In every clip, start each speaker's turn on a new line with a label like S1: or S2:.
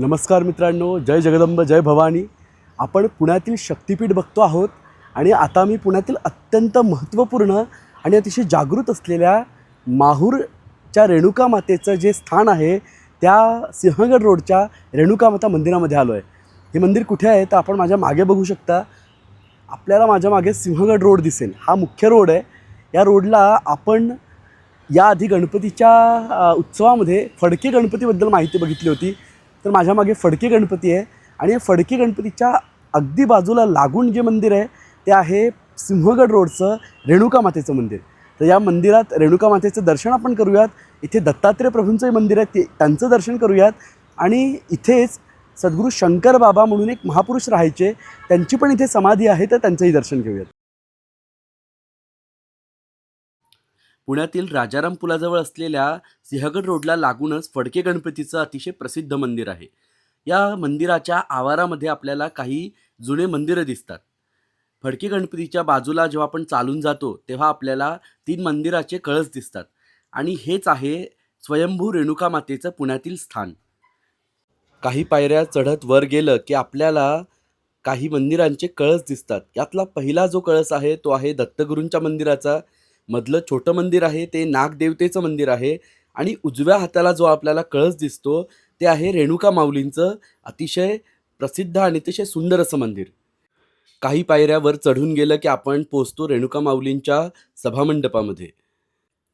S1: नमस्कार मित्रांनो जय जगदंब जय भवानी. आपण पुण्यातील शक्तिपीठ बघतो आहोत आणि आता मी पुण्यातील अत्यंत महत्त्वपूर्ण आणि अतिशय जागृत असलेल्या माहूरच्या रेणुका मातेचं जे स्थान आहे त्या सिंहगड रोडच्या रेणुका माता मंदिरामध्ये आलो आहे हे मंदिर कुठे आहे? तर आपण माझ्या मागे बघू शकता. आपल्याला माझ्या मागे सिंहगड रोड दिसेल. हा मुख्य रोड आहे. या रोडला आपण याआधी गणपतीच्या उत्सवामध्ये फडके गणपतीबद्दल माहिती बघितली होती. तर माझ्या मागे फडके गणपती आहे. आणि या फडके गणपतीच्या अगदी बाजूला लागून जे मंदिर आहे ते आहे सिंहगड रोडचं रेणुका मातेचं मंदिर. तर या मंदिरात रेणुका मातेचं दर्शन आपण करूयात. इथे दत्तात्रय प्रभूंचंही मंदिर आहे ते त्यांचं दर्शन करूयात. आणि इथेच सद्गुरू शंकर बाबा म्हणून एक महापुरुष राहायचे त्यांची पण इथे समाधी आहे तर त्यांचंही दर्शन घेऊयात. पुण्यातील राजाराम पुलाजवळ असलेल्या सिंहगड रोडला लागूनच फडके गणपतीचं अतिशय प्रसिद्ध मंदिर आहे. या मंदिराच्या आवारामध्ये आपल्याला काही जुने मंदिरं दिसतात. फडके गणपतीच्या बाजूला जेव्हा आपण चालून जातो तेव्हा आपल्याला तीन मंदिराचे कळस दिसतात. आणि हेच आहे स्वयंभू रेणुका मातेचं पुण्यातील स्थान. काही पायऱ्या चढत वर गेलं की आपल्याला काही मंदिरांचे कळस दिसतात. यातला पहिला जो कळस आहे तो आहे दत्तगुरूंच्या मंदिराचा. मधलं छोटं मंदिर आहे ते नागदेवतेचं मंदिर आहे आणि उजव्या हाताला जो आपल्याला कळस दिसतो ते आहे रेणुका माऊलींचं अतिशय प्रसिद्ध आणि अतिशय सुंदर असं मंदिर. काही पायऱ्यावर चढून गेलं की आपण पोचतो रेणुका माऊलींच्या सभामंडपामध्ये.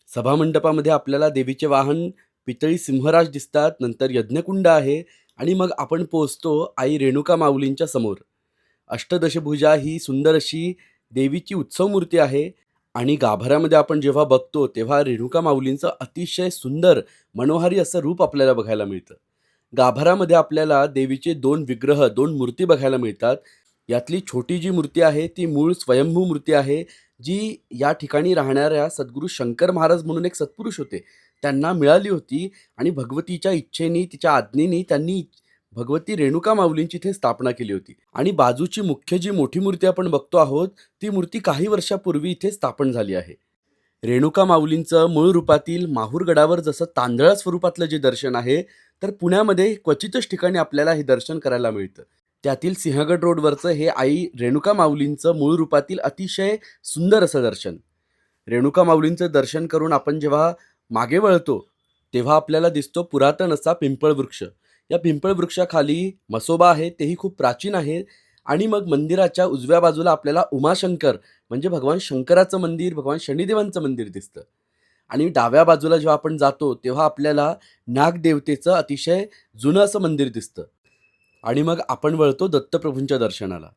S1: सभामंडपामध्ये आपल्याला देवीचे वाहन पितळी सिंहराज दिसतात नंतर यज्ञकुंड आहे आणि मग आपण पोचतो आई रेणुका माऊलींच्या समोर. अष्टदशभुजा ही सुंदर अशी देवीची उत्सव मूर्ती आहे आणि गाभाऱ्यामध्ये आपण जेव्हा बघतो तेव्हा रेणुका माऊलींचं अतिशय सुंदर मनोहारी असं रूप आपल्याला बघायला मिळतं. गाभाऱ्यामध्ये आपल्याला देवीचे दोन विग्रह दोन मूर्ती बघायला मिळतात. यातली छोटी जी मूर्ती आहे ती मूळ स्वयंभू मूर्ती आहे जी या ठिकाणी राहणाऱ्या सद्गुरू शंकर महाराज म्हणून एक सत्पुरुष होते. त्यांना मिळाली होती आणि भगवतीच्या इच्छेनी तिच्या आज्ञेनी त्यांनी भगवती रेणुका माऊलींची इथे स्थापना केली होती. आणि बाजूची मुख्य जी मोठी मूर्ती आपण बघतो आहोत ती मूर्ती काही वर्षापूर्वी इथे स्थापन झाली आहे. रेणुका माऊलींचं मूळ रूपातील माहूरगडावर जसं तांदळा स्वरूपातलं जे दर्शन आहे तर पुण्यामध्ये क्वचितच ठिकाणी आपल्याला हे दर्शन करायला मिळतं. त्यातील सिंहगड रोडवरचं हे आई रेणुका माऊलींचं मूळ रूपातील अतिशय सुंदर असं दर्शन. रेणुका माऊलींचं दर्शन करून आपण जेव्हा मागे वळतो तेव्हा आपल्याला दिसतो पुरातन असा पिंपळ वृक्ष या पिंपळ वृक्षाखाली मसोबा आहे तेही खूप प्राचीन आहे. आणि मग मंदिराच्या उजव्या बाजूला आपल्याला उमाशंकर म्हणजे भगवान शंकराचं मंदिर भगवान शनिदेवांचं मंदिर दिसतं. आणि डाव्या बाजूला जेव्हा आपण जातो तेव्हा आपल्याला नागदेवतेचं अतिशय जुनं असं मंदिर दिसतं. आणि मग आपण वळतो दत्तप्रभूंच्या दर्शनाला.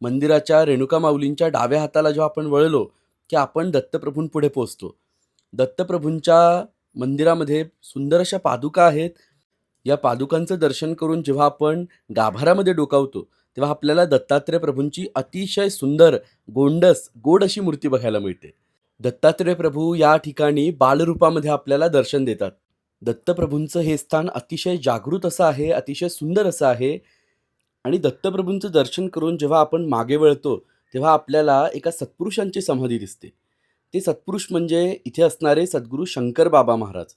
S1: मंदिराच्या रेणुका माऊलींच्या डाव्या हाताला जेव्हा आपण वळलो की आपण दत्तप्रभूंपुढे पोचतो दत्तप्रभूंच्या मंदिरामध्ये सुंदर अशा पादुका आहेत. या पादुकांचं दर्शन करून जेव्हा आपण गाभाऱ्यामध्ये डोकावतो तेव्हा आपल्याला दत्तात्रय प्रभूंची अतिशय सुंदर गोंडस गोड अशी मूर्ती बघायला मिळते. दत्तात्रय प्रभू या ठिकाणी बालरूपामध्ये आपल्याला दर्शन देतात. दत्तप्रभूंचं हे स्थान अतिशय जागृत असं आहे अतिशय सुंदर असं आहे आणि दत्तप्रभूंचं दर्शन करून जेव्हा आपण मागे वळतो तेव्हा आपल्याला एका सत्पुरुषांची समाधी दिसते. ते सत्पुरुष म्हणजे इथे असणारे सद्गुरू शंकर बाबा महाराज.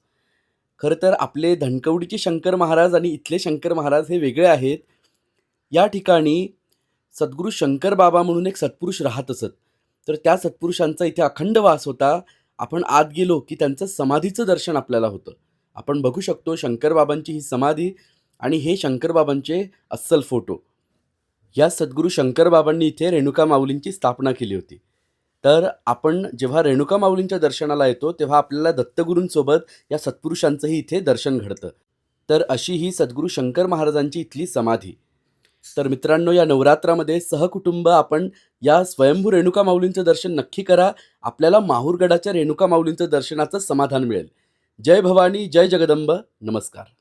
S1: खरं तर आपले धनकवडीचे शंकर महाराज आणि इथले शंकर महाराज हे वेगळे आहेत. या ठिकाणी सद्गुरू शंकर बाबा म्हणून एक सत्पुरुष राहत असत. तर त्या सत्पुरुषांचा इथे अखंड वास होता. आपण आत गेलो की त्यांचं समाधीचं दर्शन आपल्याला होतं. आपण बघू शकतो शंकरबाबांची ही समाधी आणि हे शंकरबाबांचे अस्सल फोटो. या सद्गुरू शंकरबाबांनी इथे रेणुका माऊलींची स्थापना केली होती. तर आपण जेव्हा रेणुका माऊलींच्या दर्शनाला येतो तेव्हा आपल्याला दत्तगुरूंसोबत या सत्पुरुषांचंही इथे दर्शन घडतं. तर अशी ही सद्गुरू शंकर महाराजांची इथली समाधी. तर मित्रांनो या नवरात्रामध्ये सहकुटुंब आपण या स्वयंभू रेणुका माऊलींचं दर्शन नक्की करा. आपल्याला माहूरगडाच्या रेणुका माऊलींचं दर्शनाचं समाधान मिळेल. जय भवानी जय जगदंब. नमस्कार.